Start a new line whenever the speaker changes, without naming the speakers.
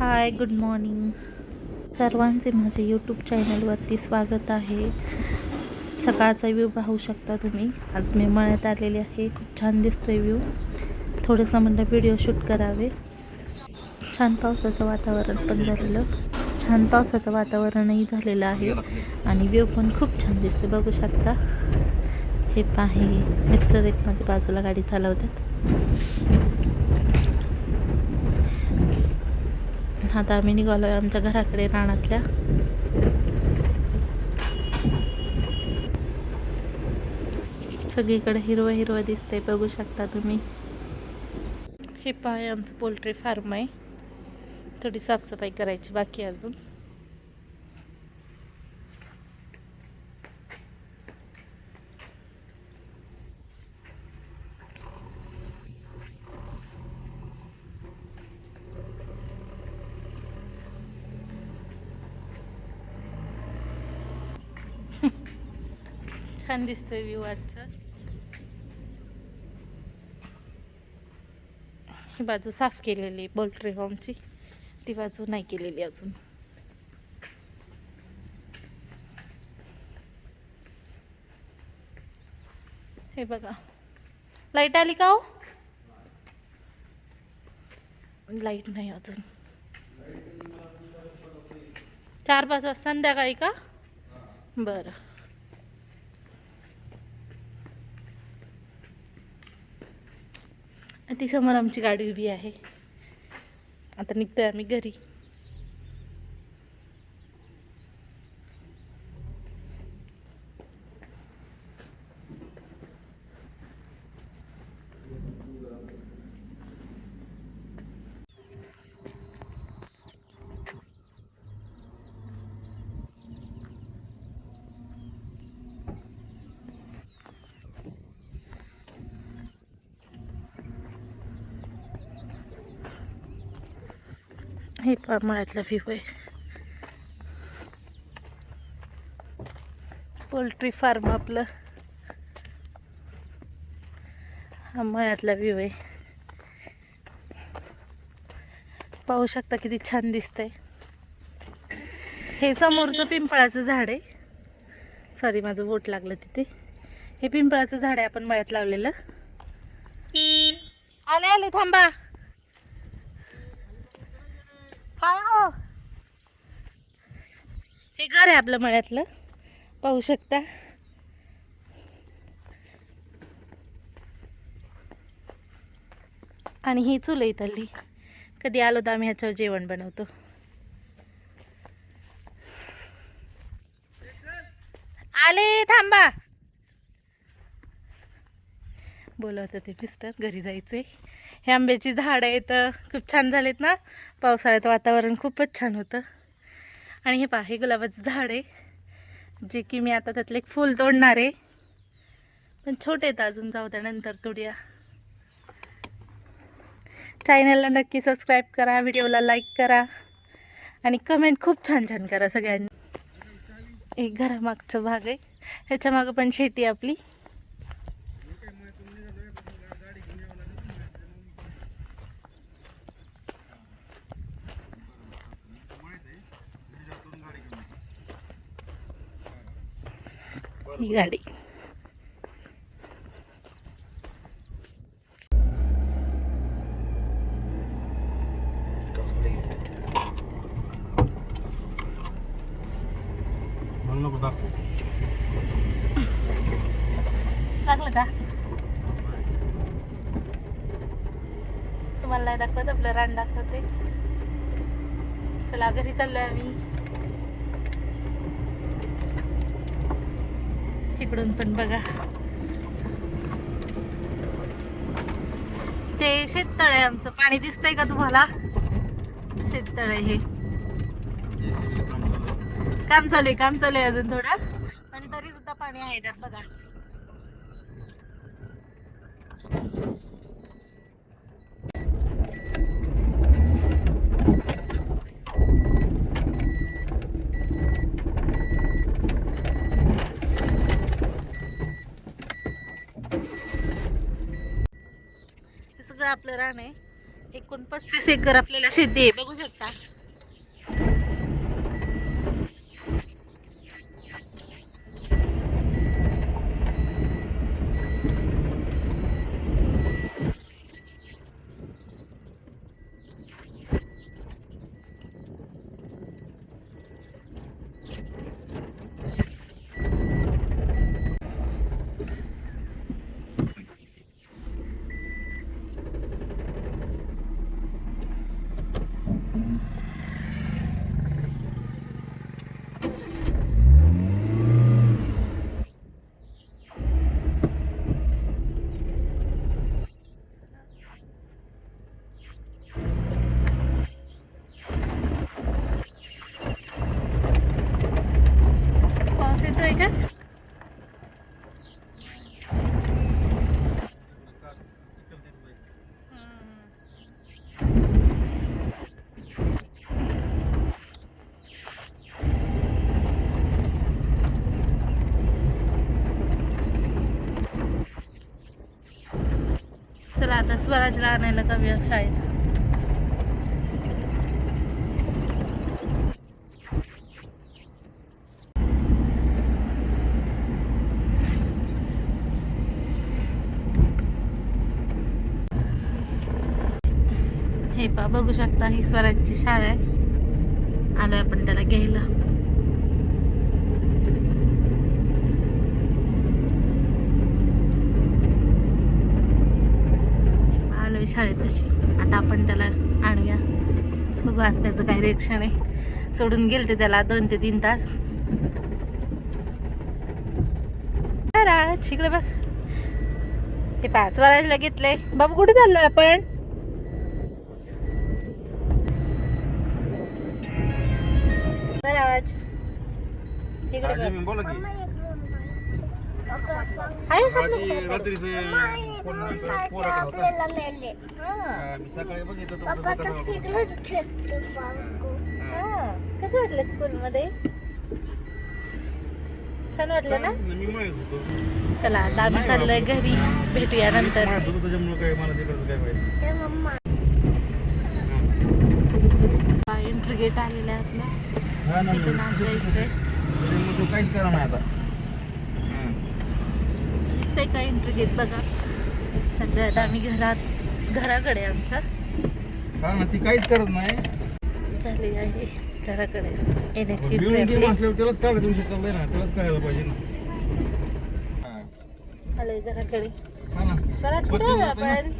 Hi good morning सर्वांचे माझे YouTube चॅनलवरती स्वागत आहे. सकाळचा व्ह्यू पाहू शकता तुम्ही. आज मी मळ्यात आलेले आहे. खूप छान दिसतोय व्ह्यू थोडंसं म्हणलं व्हिडिओ शूट करावे. छान पावसाचं वातावरण पण झालेलं. छान पावसाचं वातावरणही झालेलं आहे. आणि व्ह्यू पण खूप छान दिसते बघू शकता. हे पाहे मिस्टर एक माझ्या बाजूला गाडी चालवतात. आता आम्ही निघालो आहे आमच्या घराकडे रानातल्या. सगळीकडे हिरवं हिरवं दिसतंय बघू शकता तुम्ही. हे पाय आमचं पोल्ट्री फार्म आहे. थोडी साफसफाई करायची बाकी अजून. छान दिसतोय व्यू आजचा. ही बाजू साफ केलेली पोल्ट्री फॉर्मची ती बाजू नाही केलेली अजून. हे बघा. लाइट आली का हो? लाइट नाही अजून. चार पाच वाजता संध्याकाळी का? बरं. ती समोर आमची गाडी उभी आहे. आता निघतोय आम्ही घरी. हे पहा मळ्यातला व्ह्यू आहे. पोल्ट्री फार्म आपलं. हा मळ्यातला व्ह्यू आहे. पाहू शकता किती छान दिसतंय. हे समोरचं पिंपळाचं झाड आहे. सॉरी माझं बोट लागलं तिथे. हे पिंपळाचं झाड आहे आपण मळ्यात लावलेलं. आले आले थांबा. हाय हो. हे घर आहे आपलं मळ्यातलं. पाहू शकता. आणि ही चूल आहे इथली. कधी आलो तर आम्ही ह्याच्यावर जेवण बनवतो. आले थांबा. बोलवत ते मिस्टर घरी जायचे हे आंब्याची झाडं आहेत खूप छान झालेत ना? पावसाळ्यात वातावरण खूपच छान होतं. आणि हे पहा हे गुलाबाचं झाड आहे जे की मी आता त्यातले एक फूल तोडणार आहे. पण छोटे आहेत अजून जाऊ द्या नंतर तोडूया. चॅनलला नक्की सबस्क्राईब करा व्हिडिओला लाईक करा. आणि कमेंट खूप छान छान करा सगळ्यांनी. एक घरामागचं भाग आहे. ह्याच्या मागं पण शेती आहे आपली. ही गाडी. लागलं का? तुम्हाला नाही दाखवत आपलं रान दाखवते. चला घरी चाललोय आम्ही. इकडून पण बघा. ते शेततळ आहे आमचं. पाणी दिसतंय का तुम्हाला? शेततळ आहे हे.
काम चालू आहे.
काम चालू आहे काम चालू आहे अजून थोडं. पण तरी सुद्धा पाणी आहे त्यात बघा. सगळं आपलं रान आहे. एकूण पस्तीस एकर आपल्याला शेती आहे. बघू शकता. चला आता स्वराजला आणायला जाऊया शाळेत. हे पा बघू शकता ही स्वराजची शाळा आहे. आलोय आपण त्याला घ्यायला आलोय शाळेपाशी आता आपण त्याला आणूया. बघू आज त्याचं काय रिएक्शन आहे. सोडून गेलते त्याला दोन ते तीन तास. इकडे बघ. हे पाच स्वराजला घेतलंय. बाबू कुठे चाललोय आपण? आवाज इकडे आहे
फोन पोरा
आपल्याला मेले.
हा.
मी सकाळी बघितलं तर
पप्पा
बघत
तर
होतो.
तिकडच खेळतो फाल्गो
हा. कसं वाटलं स्कूलमध्ये? छान वाटलं ना?
मी म्हणत होतो.
चला आता आम्ही चाललोय घरी. भेटूया नंतर.
म्हणत होतो त्याच्यामुळे काय मला तिकडचं काय माहिती.
ते मम्मा.
एंट्री गेट आलेला आहे आपला.
हा ना
तिथून आत जायचंय
त्याच्यामुळे तो काहीच करा नाही आता. हा.
दिसतंय का एंट्री गेट बघा? सध्या आता आम्ही घरात घराकडे आमच्या.
ना ती काहीच करत नाही.
झाली आहे घराकडे. येण्याची
त्यालाच काढायचं विषय चाललाय ना त्यालाच कळायला पाहिजे ना. हा.
आलोय घराकडे. स्वराज कुठे आपण.